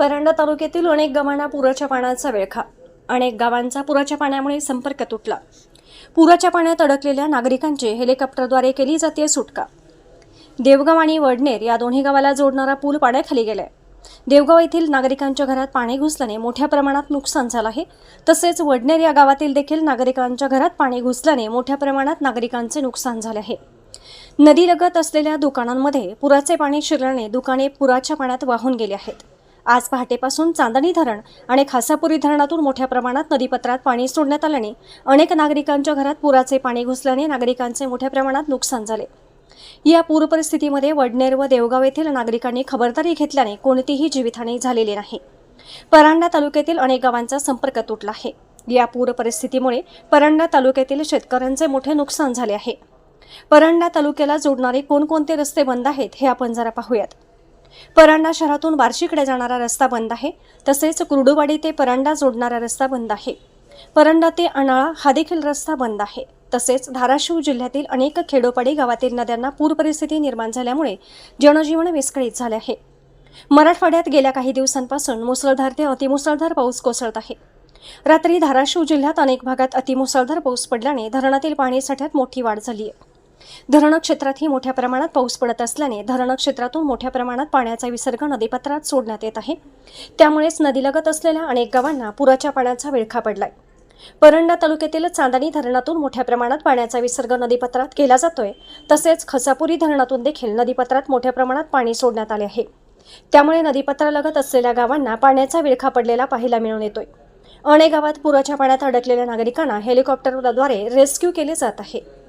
परंडा तालुक्यातील अनेक गावांना पुराच्या पाण्याचा वेळखा. अनेक गावांचा पुराच्या पाण्यामुळे संपर्क तुटला. पुराच्या पाण्यात अडकलेल्या नागरिकांची हेलिकॉप्टरद्वारे केली जाते सुटका. देवगाव आणि वडनेर या दोन्ही गावाला जोडणारा पूल पाण्याखाली गेलाय. देवगाव येथील नागरिकांच्या घरात पाणी घुसल्याने मोठ्या प्रमाणात नुकसान झालं आहे. तसेच वडनेर या गावातील देखील नागरिकांच्या घरात पाणी घुसल्याने मोठ्या प्रमाणात नागरिकांचे नुकसान झाले आहे. नदीलगत असलेल्या दुकानांमध्ये पुराचे पाणी शिरल्याने दुकाने पुराच्या पाण्यात वाहून गेली आहेत. आज पहाटेपासून चांदणी धरण आणि खासापुरी धरणातून मोठ्या प्रमाणात नदीपत्रात पाणी सोडण्यात आल्याने अनेक नागरिकांच्या घरात पुराचे पाणी घुसल्याने नागरिकांचे मोठ्या प्रमाणात नुकसान झाले. या पूर परिस्थितीमध्ये वडनेर व देवगाव येथील नागरिकांनी खबरदारी घेतल्याने कोणतीही जीवितहानी झालेली नाही. परांडा तालुक्यातील अनेक गावांचा संपर्क तुटला आहे. या पूर परिस्थितीमुळे परांडा तालुक्यातील शेतकऱ्यांचे मोठे नुकसान झाले आहे. परांडा तालुक्याला जोडणारे कोणकोणते रस्ते बंद आहेत हे आपण जरा पाहूयात. परांडा शहरातून बार्शीकडे जाणारा रस्ता बंद आहे. तसेच कुर्डुवाडी ते परांडा जोडणारा रस्ता बंद आहे. परांडा ते अनाळा हा देखील रस्ता बंद आहे. तसेच धाराशिव जिल्ह्यातील अनेक खेडोपाडी गावातील नद्यांना पूर परिस्थिती निर्माण झाल्यामुळे जनजीवन विस्कळीत झाले आहे. मराठवाड्यात गेल्या काही दिवसांपासून मुसळधार ते अतिमुसळधार पाऊस कोसळत आहे. रात्री धाराशिव जिल्ह्यात अनेक भागात अतिमुसळधार पाऊस पडल्याने धरणातील पाणी साठ्यात मोठी वाढ झाली आहे. धरण क्षेत्रातही मोठ्या प्रमाणात पाऊस पडत असल्याने धरण क्षेत्रातून मोठ्या प्रमाणात पाण्याचा विसर्ग नदीपात्रात सोडण्यात येत आहे. त्यामुळेच नदीलगत असलेल्या अनेक गावांना पुराच्या पाण्याचा विळखा पडलाय. परंडा तालुक्यातील चांदणी धरणातून मोठ्या प्रमाणात पाण्याचा विसर्ग नदीपात्रात केला जातोय. तसेच खसापुरी धरणातून देखील नदीपात्रात मोठ्या प्रमाणात पाणी सोडण्यात आले आहे. त्यामुळे नदीपात्रालगत असलेल्या गावांना पाण्याचा विळखा पडलेला पाहायला मिळून येतोय. अनेक गावात पुराच्या पाण्यात अडकलेल्या नागरिकांना हेलिकॉप्टरद्वारे रेस्क्यू केले जात आहे.